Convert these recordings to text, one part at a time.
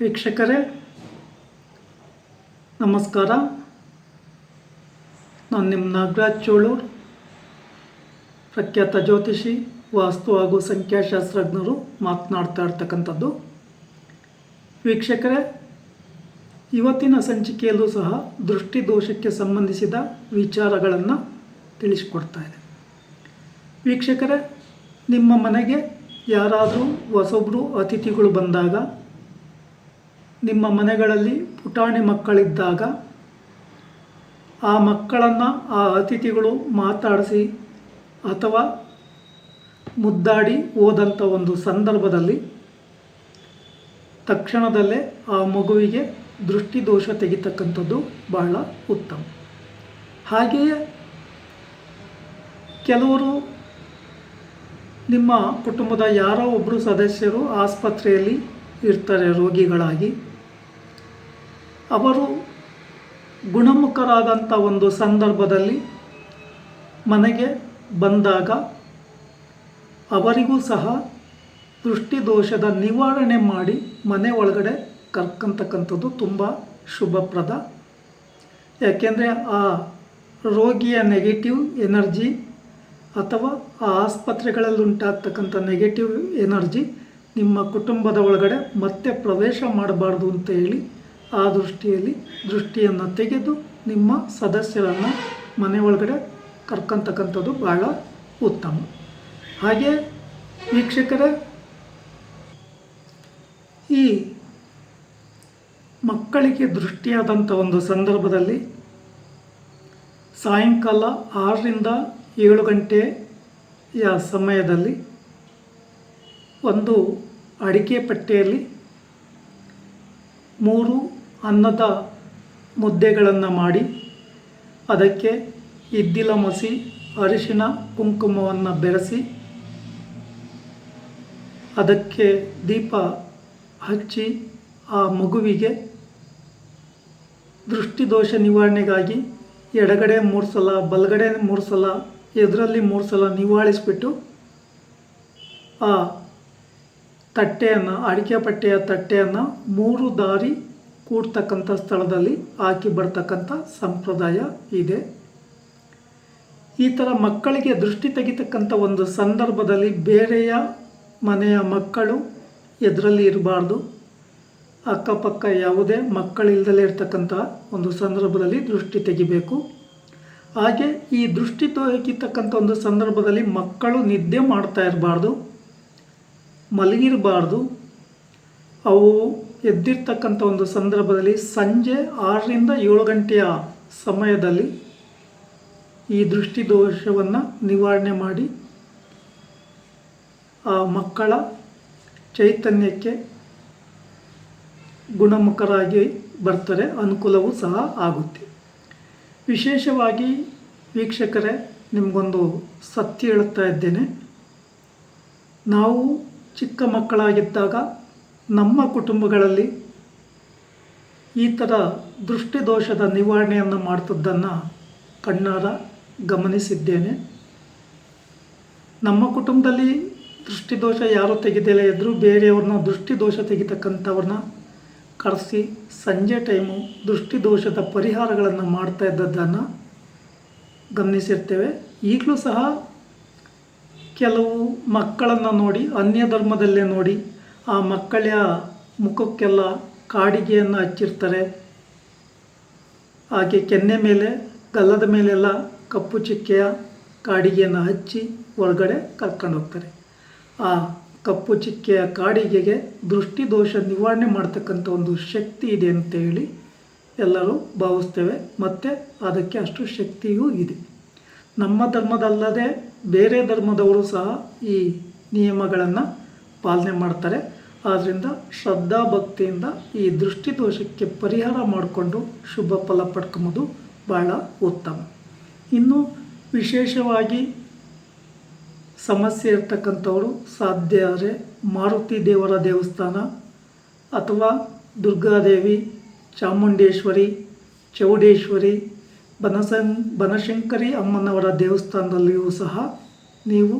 ವೀಕ್ಷಕರೇ, ನಮಸ್ಕಾರ. ನಾನು ನಿಮ್ಮ ನಾಗರಾಜ್ ಚೋಳೂರ್ ಪ್ರಖ್ಯಾತ ಜ್ಯೋತಿಷಿ, ವಾಸ್ತು ಹಾಗೂ ಸಂಖ್ಯಾಶಾಸ್ತ್ರಜ್ಞರು ಮಾತನಾಡ್ತಾ ಇರ್ತಕ್ಕಂಥದ್ದು. ವೀಕ್ಷಕರೇ, ಇವತ್ತಿನ ಸಂಚಿಕೆಯಲ್ಲೂ ಸಹ ದೃಷ್ಟಿ ದೋಷಕ್ಕೆ ಸಂಬಂಧಿಸಿದ ವಿಚಾರಗಳನ್ನು ತಿಳಿಸಿಕೊಡ್ತಾ ಇದೆ. ವೀಕ್ಷಕರೇ, ನಿಮ್ಮ ಮನೆಗೆ ಯಾರಾದರೂ ಹೊಸೊಬ್ಬರು ಅತಿಥಿಗಳು ಬಂದಾಗ ನಿಮ್ಮ ಮನೆಗಳಲ್ಲಿ ಪುಟಾಣಿ ಮಕ್ಕಳಿದ್ದಾಗ ಆ ಮಕ್ಕಳನ್ನು, ಆ ಅತಿಥಿಗಳು ಮಾತಾಡಿಸಿ ಅಥವಾ ಮುದ್ದಾಡಿ ಹೋದಂಥ ಒಂದು ಸಂದರ್ಭದಲ್ಲಿ ತಕ್ಷಣದಲ್ಲೇ ಆ ಮಗುವಿಗೆ ದೃಷ್ಟಿದೋಷ ತೆಗಿತಕ್ಕಂಥದ್ದು ಬಹಳ ಉತ್ತಮ. ಹಾಗೆಯೇ ಕೆಲವರು ನಿಮ್ಮ ಕುಟುಂಬದ ಯಾರೋ ಒಬ್ಬರು ಸದಸ್ಯರು ಆಸ್ಪತ್ರೆಯಲ್ಲಿ ಇರ್ತಾರೆ ರೋಗಿಗಳಾಗಿ. ಅವರು ಗುಣಮುಖರಾದಂಥ ಒಂದು ಸಂದರ್ಭದಲ್ಲಿ ಮನೆಗೆ ಬಂದಾಗ ಅವರಿಗೂ ಸಹ ದೃಷ್ಟಿದೋಷದ ನಿವಾರಣೆ ಮಾಡಿ ಮನೆ ಒಳಗಡೆ ಕರ್ಕಂತಕ್ಕಂಥದ್ದು ತುಂಬ ಶುಭಪ್ರದ. ಯಾಕೆಂದರೆ ಆ ರೋಗಿಯ ನೆಗೆಟಿವ್ ಎನರ್ಜಿ ಅಥವಾ ಆ ಆಸ್ಪತ್ರೆಗಳಲ್ಲಿ ಉಂಟಾಗ್ತಕ್ಕಂಥ ನೆಗೆಟಿವ್ ಎನರ್ಜಿ ನಿಮ್ಮ ಕುಟುಂಬದ ಒಳಗಡೆ ಮತ್ತೆ ಪ್ರವೇಶ ಮಾಡಬಾರ್ದು ಅಂತ ಹೇಳಿ ಆ ದೃಷ್ಟಿಯಲ್ಲಿ ದೃಷ್ಟಿಯನ್ನು ತೆಗೆದು ನಿಮ್ಮ ಸದಸ್ಯರನ್ನು ಮನೆ ಒಳಗಡೆ ಕರ್ಕಂತಕ್ಕಂಥದ್ದು ಭಾಳ ಉತ್ತಮ. ಹಾಗೆ ವೀಕ್ಷಕರೇ, ಈ ಮಕ್ಕಳಿಗೆ ದೃಷ್ಟಿಯಾದಂಥ ಒಂದು ಸಂದರ್ಭದಲ್ಲಿ ಸಾಯಂಕಾಲ ಆರರಿಂದ ಏಳು ಗಂಟೆಯ ಸಮಯದಲ್ಲಿ ಒಂದು ಅಡಿಕೆ ಪಟ್ಟೆಯಲ್ಲಿ ಮೂರು ಅನ್ನದ ಮುದ್ದೆಗಳನ್ನು ಮಾಡಿ, ಅದಕ್ಕೆ ಇದ್ದಿಲ ಮಸಿ ಅರಿಶಿನ ಕುಂಕುಮವನ್ನು ಬೆರೆಸಿ, ಅದಕ್ಕೆ ದೀಪ ಹಚ್ಚಿ ಆ ಮಗುವಿಗೆ ದೃಷ್ಟಿದೋಷ ನಿವಾರಣೆಗಾಗಿ ಎಡಗಡೆ ಮೂರು ಸಲ ಬಲಗಡೆ ಮೂರು ಸಲ ಎದುರಲ್ಲಿ ಮೂರು ಸಲ ನಿವಾಳಿಸಿಬಿಟ್ಟು ಆ ತಟ್ಟೆಯನ್ನು, ಅಡಿಕೆ ಪಟ್ಟೆಯ ತಟ್ಟೆಯನ್ನು ಮೂರು ದಾರಿ ಕೂಡ್ತಕ್ಕಂಥ ಸ್ಥಳದಲ್ಲಿ ಹಾಕಿ ಬರ್ತಕ್ಕಂಥ ಸಂಪ್ರದಾಯ ಇದೆ. ಈ ಥರ ಮಕ್ಕಳಿಗೆ ದೃಷ್ಟಿ ತೆಗಿತಕ್ಕಂಥ ಒಂದು ಸಂದರ್ಭದಲ್ಲಿ ಬೇರೆಯ ಮನೆಯ ಮಕ್ಕಳು ಎದರಲ್ಲಿ ಇರಬಾರ್ದು. ಅಕ್ಕಪಕ್ಕ ಯಾವುದೇ ಮಕ್ಕಳಿಲ್ಲದಲೇ ಇರ್ತಕ್ಕಂಥ ಒಂದು ಸಂದರ್ಭದಲ್ಲಿ ದೃಷ್ಟಿ ತೆಗಿಬೇಕು. ಹಾಗೆ ಈ ದೃಷ್ಟಿ ತೆಗಿತಕ್ಕಂಥ ಒಂದು ಸಂದರ್ಭದಲ್ಲಿ ಮಕ್ಕಳು ನಿದ್ದೆ ಮಾಡ್ತಾ ಇರಬಾರ್ದು. ಮಲಗಿರಬಾರ್ದು. ಅವು ಎದ್ದಿರ್ತಕ್ಕಂಥ ಒಂದು ಸಂದರ್ಭದಲ್ಲಿ ಸಂಜೆ ಆರರಿಂದ ಏಳು ಗಂಟೆಯ ಸಮಯದಲ್ಲಿ ಈ ದೃಷ್ಟಿದೋಷವನ್ನು ನಿವಾರಣೆ ಮಾಡಿ ಆ ಮಕ್ಕಳ ಚೈತನ್ಯಕ್ಕೆ ಗುಣಮುಖರಾಗಿ ಬರ್ತಾರೆ, ಅನುಕೂಲವೂ ಸಹ ಆಗುತ್ತೆ. ವಿಶೇಷವಾಗಿ ವೀಕ್ಷಕರೇ, ನಿಮಗೊಂದು ಸತ್ಯ ಹೇಳ್ತಾ ಇದ್ದೇನೆ. ನಾವು ಚಿಕ್ಕ ಮಕ್ಕಳಾಗಿದ್ದಾಗ ನಮ್ಮ ಕುಟುಂಬಗಳಲ್ಲಿ ಈ ಥರ ದೃಷ್ಟಿದೋಷದ ನಿವಾರಣೆಯನ್ನು ಮಾಡ್ತದ್ದನ್ನು ಕಣ್ಣಾರ ಗಮನಿಸಿದ್ದೇನೆ. ನಮ್ಮ ಕುಟುಂಬದಲ್ಲಿ ದೃಷ್ಟಿದೋಷ ಯಾರು ತೆಗೆದಿಲ್ಲ ಎದುರು ಬೇರೆಯವ್ರನ್ನ ದೃಷ್ಟಿದೋಷ ತೆಗಿತಕ್ಕಂಥವ್ರನ್ನ ಕರೆಸಿ ಸಂಜೆ ಟೈಮು ದೃಷ್ಟಿದೋಷದ ಪರಿಹಾರಗಳನ್ನು ಮಾಡ್ತಾ ಇದ್ದದ್ದನ್ನು ಗಮನಿಸಿರ್ತೇವೆ. ಈಗಲೂ ಸಹ ಕೆಲವು ಮಕ್ಕಳನ್ನು ನೋಡಿ ಅನ್ಯ ಧರ್ಮದಲ್ಲೇ ನೋಡಿ, ಆ ಮಕ್ಕಳ ಮುಖಕ್ಕೆಲ್ಲ ಕಾಡಿಗೆಯನ್ನು ಹಚ್ಚಿರ್ತಾರೆ. ಹಾಗೆ ಕೆನ್ನೆ ಮೇಲೆ, ಗಲ್ಲದ ಮೇಲೆಲ್ಲ ಕಪ್ಪು ಚುಕ್ಕೆಯ ಕಾಡಿಗೆಯನ್ನು ಹಚ್ಚಿ ಹೊರಗಡೆ ಕರ್ಕೊಂಡು ಹೋಗ್ತಾರೆ. ಆ ಕಪ್ಪು ಚಿಕ್ಕೆಯ ಕಾಡಿಗೆಗೆ ದೃಷ್ಟಿದೋಷ ನಿವಾರಣೆ ಮಾಡ್ತಕ್ಕಂಥ ಒಂದು ಶಕ್ತಿ ಇದೆ ಅಂತೇಳಿ ಎಲ್ಲರೂ ಭಾವಿಸ್ತೇವೆ. ಮತ್ತು ಅದಕ್ಕೆ ಅಷ್ಟು ಶಕ್ತಿಯೂ ಇದೆ. ನಮ್ಮ ಧರ್ಮದಲ್ಲದೆ ಬೇರೆ ಧರ್ಮದವರು ಸಹ ಈ ನಿಯಮಗಳನ್ನು ಪಾಲನೆ ಮಾಡ್ತಾರೆ. ಆದ್ದರಿಂದ ಶ್ರದ್ಧಾ ಭಕ್ತಿಯಿಂದ ಈ ದೃಷ್ಟಿದೋಷಕ್ಕೆ ಪರಿಹಾರ ಮಾಡಿಕೊಂಡು ಶುಭ ಫಲ ಪಡ್ಕೊಂಬೋದು ಭಾಳ ಉತ್ತಮ. ಇನ್ನು ವಿಶೇಷವಾಗಿ ಸಮಸ್ಯೆ ಇರ್ತಕ್ಕಂಥವರು ಸಾಧ್ಯ ಆದರೆ ಮಾರುತಿ ದೇವರ ದೇವಸ್ಥಾನ ಅಥವಾ ದುರ್ಗಾದೇವಿ, ಚಾಮುಂಡೇಶ್ವರಿ, ಚೌಡೇಶ್ವರಿ ಬನಸಂ, ಬನಶಂಕರಿ ಅಮ್ಮನವರ ದೇವಸ್ಥಾನದಲ್ಲಿಯೂ ಸಹ ನೀವು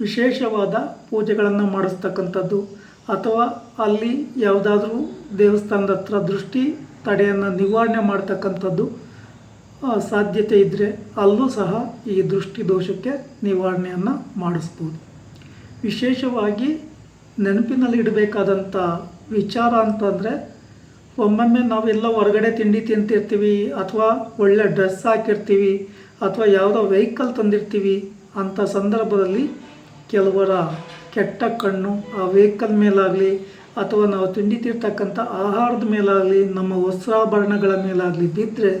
ವಿಶೇಷವಾದ ಪೂಜೆಗಳನ್ನು ಮಾಡಿಸ್ತಕ್ಕಂಥದ್ದು. ಅಥವಾ ಅಲ್ಲಿ ಯಾವುದಾದ್ರೂ ದೇವಸ್ಥಾನದ ಹತ್ರ ದೃಷ್ಟಿ ತಡೆಯನ್ನು ನಿವಾರಣೆ ಮಾಡ್ತಕ್ಕಂಥದ್ದು ಸಾಧ್ಯತೆ ಇದ್ದರೆ ಅಲ್ಲೂ ಸಹ ಈ ದೃಷ್ಟಿ ದೋಷಕ್ಕೆ ನಿವಾರಣೆಯನ್ನು ಮಾಡಿಸ್ಬೋದು. ವಿಶೇಷವಾಗಿ ನೆನಪಿನಲ್ಲಿ ಇಡಬೇಕಾದಂಥ ವಿಚಾರ ಅಂತಂದರೆ ಒಮ್ಮೊಮ್ಮೆ ನಾವೆಲ್ಲ ಹೊರಗಡೆ ತಿಂಡಿ ತಿಂತಿರ್ತೀವಿ, ಅಥವಾ ಒಳ್ಳೆ ಡ್ರೆಸ್ ಹಾಕಿರ್ತೀವಿ, ಅಥವಾ ಯಾವುದೋ ವೆಹಿಕಲ್ ತಂದಿರ್ತೀವಿ ಅಂಥ ಸಂದರ್ಭದಲ್ಲಿ ಕೆಲವರ ಕೆಟ್ಟ ಕಣ್ಣು ಆ ವೆಹಿಕಲ್ ಮೇಲಾಗಲಿ, ಅಥವಾ ನಾವು ತಿಂಡಿ ತಿರ್ತಕ್ಕಂಥ ಆಹಾರದ ಮೇಲಾಗಲಿ, ನಮ್ಮ ವಸ್ತ್ರಾಭರಣಗಳ ಮೇಲಾಗಲಿ ಬಿದ್ದರೆ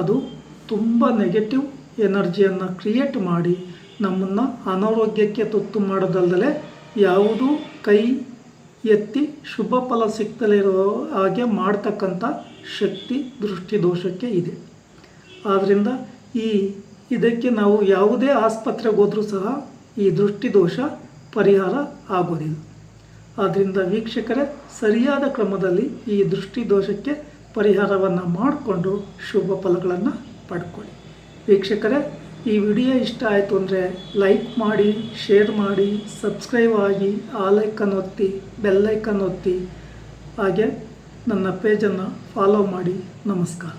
ಅದು ತುಂಬ ನೆಗೆಟಿವ್ ಎನರ್ಜಿಯನ್ನು ಕ್ರಿಯೇಟ್ ಮಾಡಿ ನಮ್ಮನ್ನು ಅನಾರೋಗ್ಯಕ್ಕೆ ತುತ್ತು ಮಾಡೋದಲ್ಲದೆ ಯಾವುದೂ ಕೈ ಎತ್ತಿ ಶುಭ ಫಲ ಸಿಗ್ತಲೇ ಇರೋ ಹಾಗೆ ಮಾಡ್ತಕ್ಕಂಥ ಶಕ್ತಿ ದೃಷ್ಟಿ ದೋಷಕ್ಕೆ ಇದೆ. ಆದ್ದರಿಂದ ಈ ಇದಕ್ಕೆ ನಾವು ಯಾವುದೇ ಆಸ್ಪತ್ರೆಗೆ ಹೋದರೂ ಸಹ ಈ ದೃಷ್ಟಿ ದೋಷ ಪರಿಹಾರ ಆಗೋದಿಲ್ಲ. ಆದ್ದರಿಂದ ವೀಕ್ಷಕರೇ, ಸರಿಯಾದ ಕ್ರಮದಲ್ಲಿ ಈ ದೃಷ್ಟಿ ದೋಷಕ್ಕೆ ಪರಿಹಾರವನ್ನು ಮಾಡಿಕೊಂಡು ಶುಭ ಫಲಗಳನ್ನು ಪಡ್ಕೊಳ್ಳಿ. ವೀಕ್ಷಕರೇ ಈ ವಿಡಿಯೋ ಇಷ್ಟ ಆಯಿತು ಅಂದರೆ ಲೈಕ್ ಮಾಡಿ, ಶೇರ್ ಮಾಡಿ, ಸಬ್ಸ್ಕ್ರೈಬ್ ಆಗಿ ಆ ಲೈಕನ್ನು ಒತ್ತಿ ಬೆಲ್ಲೈಕನ್ ಒತ್ತಿ. ಹಾಗೆ ನನ್ನ ಪೇಜನ್ನು ಫಾಲೋ ಮಾಡಿ. ನಮಸ್ಕಾರ.